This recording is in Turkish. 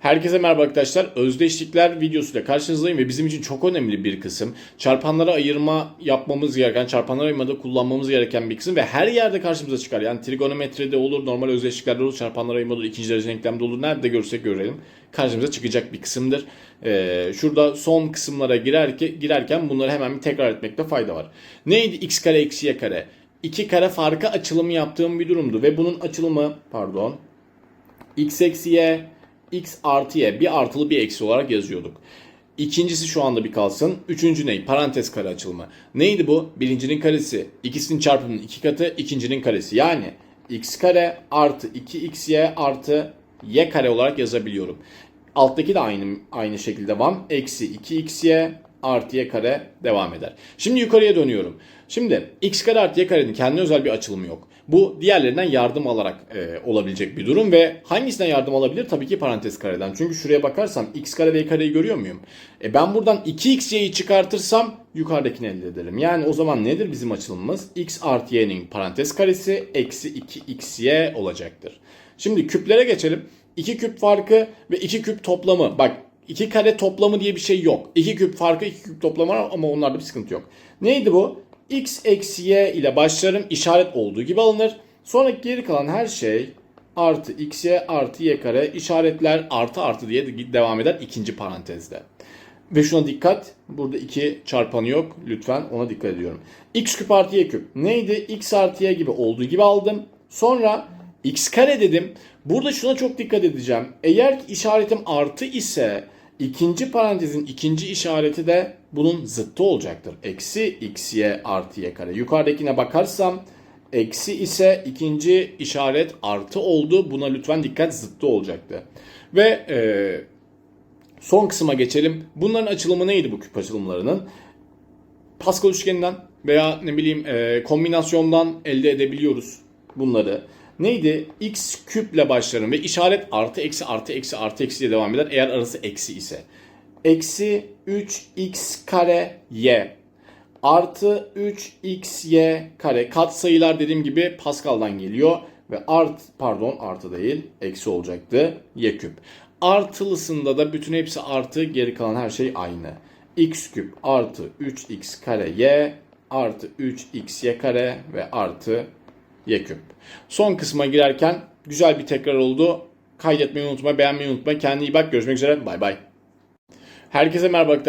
Herkese merhaba arkadaşlar. Özdeşlikler videosuyla karşınızdayım ve bizim için çok önemli bir kısım. Çarpanlara ayırma yapmamız gereken, çarpanlara ayırmada kullanmamız gereken bir kısım ve her yerde karşımıza çıkar. Yani trigonometride olur, normal özdeşliklerde olur, çarpanlara ayırmada olur, ikinci derece denklemde olur. Nerede görsek görelim. Karşımıza çıkacak bir kısımdır. Ee, şurada son kısımlara girerken, girerken bunları hemen bir tekrar etmekte fayda var. Neydi x kare eksi y kare? 2 kare farkı açılımı yaptığım bir durumdu ve bunun açılımı pardon x eksi y x artı y bir artılı bir eksi olarak yazıyorduk. İkincisi şu anda bir kalsın. Üçüncü ne? Parantez kare açılımı. Neydi bu? Birincinin karesi. İkisinin çarpımının iki katı. ikincinin karesi. Yani x kare artı 2xy artı y kare olarak yazabiliyorum. Alttaki de aynı aynı şekilde devam. Eksi 2xy artı y kare devam eder. Şimdi yukarıya dönüyorum. Şimdi x kare artı y karenin kendine özel bir açılımı yok. Bu diğerlerinden yardım alarak e, olabilecek bir durum ve hangisinden yardım alabilir? Tabii ki parantez kareden. Çünkü şuraya bakarsam x kare ve y kareyi görüyor muyum? E ben buradan 2xy'yi çıkartırsam yukarıdakini elde ederim. Yani o zaman nedir bizim açılımımız? x artı y'nin parantez karesi eksi 2xy olacaktır. Şimdi küplere geçelim. 2 küp farkı ve 2 küp toplamı. Bak 2 kare toplamı diye bir şey yok. 2 küp farkı 2 küp toplamı ama onlarda bir sıkıntı yok. Neydi bu? x eksi y ile başlarım işaret olduğu gibi alınır. Sonra geri kalan her şey artı x y artı y kare işaretler artı artı diye de devam eder ikinci parantezde. Ve şuna dikkat. Burada 2 çarpanı yok. Lütfen ona dikkat ediyorum. x küp artı y küp. Neydi? x artı y gibi olduğu gibi aldım. Sonra x kare dedim. Burada şuna çok dikkat edeceğim. Eğer işaretim artı ise ikinci parantezin ikinci işareti de bunun zıttı olacaktır. Eksi x y artı y kare. Yukarıdakine bakarsam eksi ise ikinci işaret artı oldu. Buna lütfen dikkat zıttı olacaktı. Ve e, son kısma geçelim. Bunların açılımı neydi bu küp açılımlarının? Pascal üçgeninden veya ne bileyim e, kombinasyondan elde edebiliyoruz bunları. Neydi? x küple başlarım ve işaret artı eksi artı eksi artı eksi diye devam eder eğer arası eksi ise. Eksi 3x kare y artı 3xy kare kat sayılar dediğim gibi Pascal'dan geliyor ve art pardon artı değil eksi olacaktı y küp. Artılısında da bütün hepsi artı geri kalan her şey aynı. x küp artı 3x kare y artı 3xy kare ve artı y küp. Son kısma girerken güzel bir tekrar oldu. Kaydetmeyi unutma, beğenmeyi unutma. Kendine iyi bak. Görüşmek üzere. Bay bay. Herkese merhaba arkadaşlar.